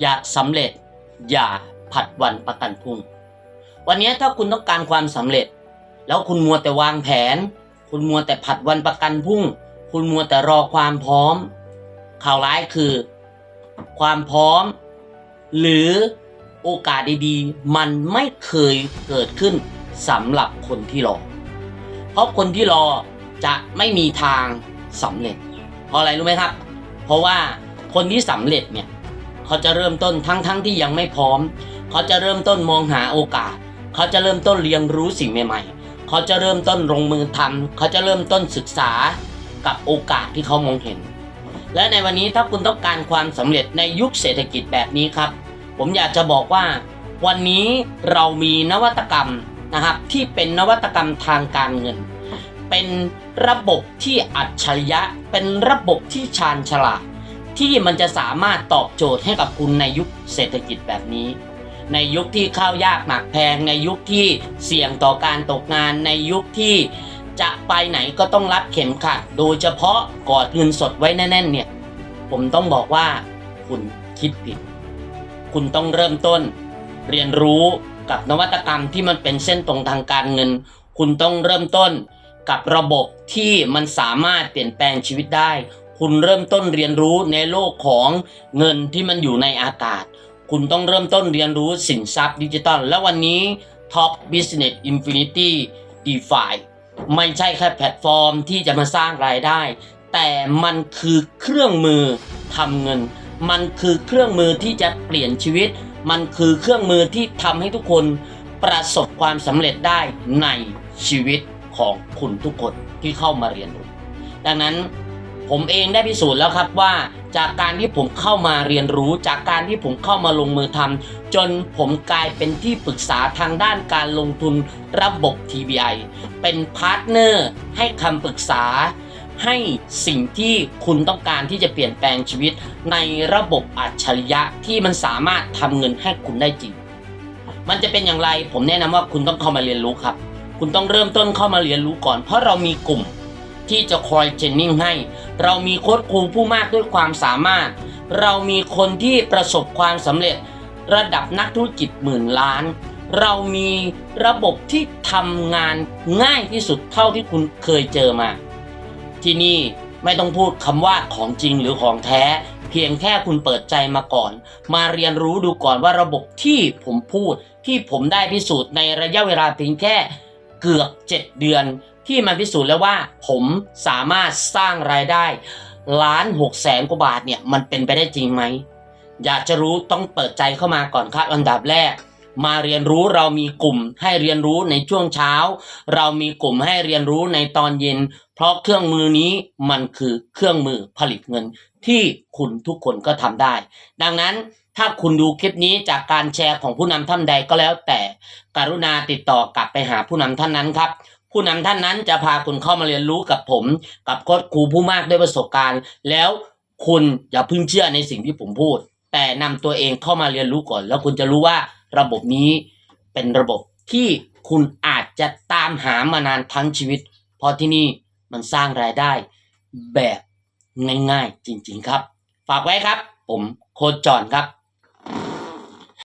อย่าสำเร็จ อย่าผัดวันประกันพรุ่ง วันนี้ถ้าคุณต้องการความสำเร็จ แล้วคุณมัวแต่วางแผน คุณมัวแต่ผัดวันประกันพรุ่ง คุณมัวแต่รอความพร้อม ข่าวร้ายคือ ความพร้อม หรือโอกาสดีๆ มันไม่เคยเกิดขึ้นสำหรับคนที่รอ เพราะคนที่รอจะไม่มีทางสำเร็จ เพราะอะไรรู้ไหมครับ เพราะว่าคนที่สำเร็จเนี่ย เขาจะเริ่มต้นทั้งๆทที่ยังไม่พร้อม เขาจะเริ่มต้นมองหาโอกาส เขาจะเริ่มต้นเรียนรู้สิ่งใหม่ ๆ เขาจะเริ่มต้นลงมือทำเขาจะเริ่มต้นศึกษากับโอกาสที่เขามองเห็น และในวันนี้ถ้าคุณต้องการความสำเร็จในยุคเศรษฐกิจแบบนี้ครับ ผมอยากจะบอกว่า วันนี้เรามีนวัตกรรมนะครับที่เป็นนวัตกรรมทางการเงิน เป็นระบบที่อัจฉริยะ เป็นระบบที่ชาญฉลาด ที่มันจะสามารถตอบโจทย์ให้กับคุณในยุคเศรษฐกิจแบบนี้ ในยุคที่ข้าวยากหมากแพง ในยุคที่เสี่ยงต่อการตกงาน ในยุคที่จะไปไหนก็ต้องรัดเข็มขัด โดยเฉพาะกอดเงินสดไว้แน่นๆเนี่ย ผมต้องบอกว่าคุณคิดผิด คุณต้องเริ่มต้น เรียนรู้กับนวัตกรรมที่มันเป็นเส้นตรงทางการเงิน คุณต้องเริ่มต้นกับระบบที่มันสามารถเปลี่ยนแปลงชีวิตได้ คุณเริ่มต้นเรียนรู้ในโลกของเงินที่มันอยู่ในอากาศ คุณต้องเริ่มต้นเรียนรู้สินทรัพย์ดิจิตอลและวันนี้ Top Business Infinity DeFi ไม่ใช่แค่แพลตฟอร์มที่จะมาสร้างรายได้ แต่มันคือเครื่องมือทำเงิน มันคือเครื่องมือที่จะเปลี่ยนชีวิต มันคือเครื่องมือที่ทำให้ทุกคนประสบความสำเร็จได้ในชีวิตของคุณทุกคนที่เข้ามาเรียนรู้ ดังนั้น ผมเองได้พิสูจน์แล้วครับว่า จากการที่ผมเข้ามาเรียนรู้ จากการที่ผมเข้ามาลงมือทำจนผมกลายเป็นที่ปรึกษาทางด้านการลงทุนระบบ TBI เป็นพาร์ทเนอร์ให้คำปรึกษา ให้สิ่งที่คุณต้องการที่จะเปลี่ยนแปลงชีวิต ในระบบอัจฉริยะที่มันสามารถทำเงินให้คุณได้จริง มันจะเป็นอย่างไรผมแนะนำว่าคุณต้องเข้ามาเรียนรู้ครับ คุณต้องเริ่มต้นเข้ามาเรียนรู้ก่อน เพราะเรามีกลุ่ม ที่จะคอยเทรนนิ่งให้ เรามีโค้ชครูผู้มากด้วยความสามารถ เรามีคนที่ประสบความสำเร็จ ระดับนักธุรกิจหมื่นล้าน เรามีระบบที่ทำงานง่ายที่สุดเท่าที่คุณเคยเจอมา ที่นี่ไม่ต้องพูดคำว่าของจริงหรือของแท้ เพียงแค่คุณเปิดใจมาก่อน มาเรียนรู้ดูก่อนว่าระบบที่ผมพูดที่ผมได้พิสูจน์ในระยะเวลาเพียงแค่เกือบ 7 เดือน ที่มันพิสูจน์แล้วว่าผมสามารถสร้างรายได้ล้านหกแสนกว่าบาทเนี่ยมันเป็นไปได้จริงไหม อยากจะรู้ต้องเปิดใจเข้ามาก่อนครับอันดับแรก มาเรียนรู้เรามีกลุ่มให้เรียนรู้ในช่วงเช้า เรามีกลุ่มให้เรียนรู้ในตอนเย็น เพราะเครื่องมือนี้มันคือเครื่องมือผลิตเงิน ที่คุณทุกคนก็ทำได้ ดังนั้นถ้าคุณดูคลิปนี้จากการแชร์ของผู้นำท่านใดก็แล้วแต่ กรุณาติดต่อกลับไปหาผู้นำท่านนั้นครับ ผู้นำท่านนั้นจะพาคุณเข้ามาเรียนรู้กับผม กับโค้ชครูผู้มากด้วยประสบการณ์ แล้วคุณอย่าเพึ่งเชื่อในสิ่งที่ผมพูด แต่นำตัวเองเข้ามาเรียนรู้ก่อน แล้วคุณจะรู้ว่าระบบนี้เป็นระบบที่คุณอาจจะตามหามานานทั้งชีวิต เพราะที่นี่มันสร้างรายได้แบบง่ายๆจริงๆครับ ฝากไว้ครับ ผมโค้ชจอนครับ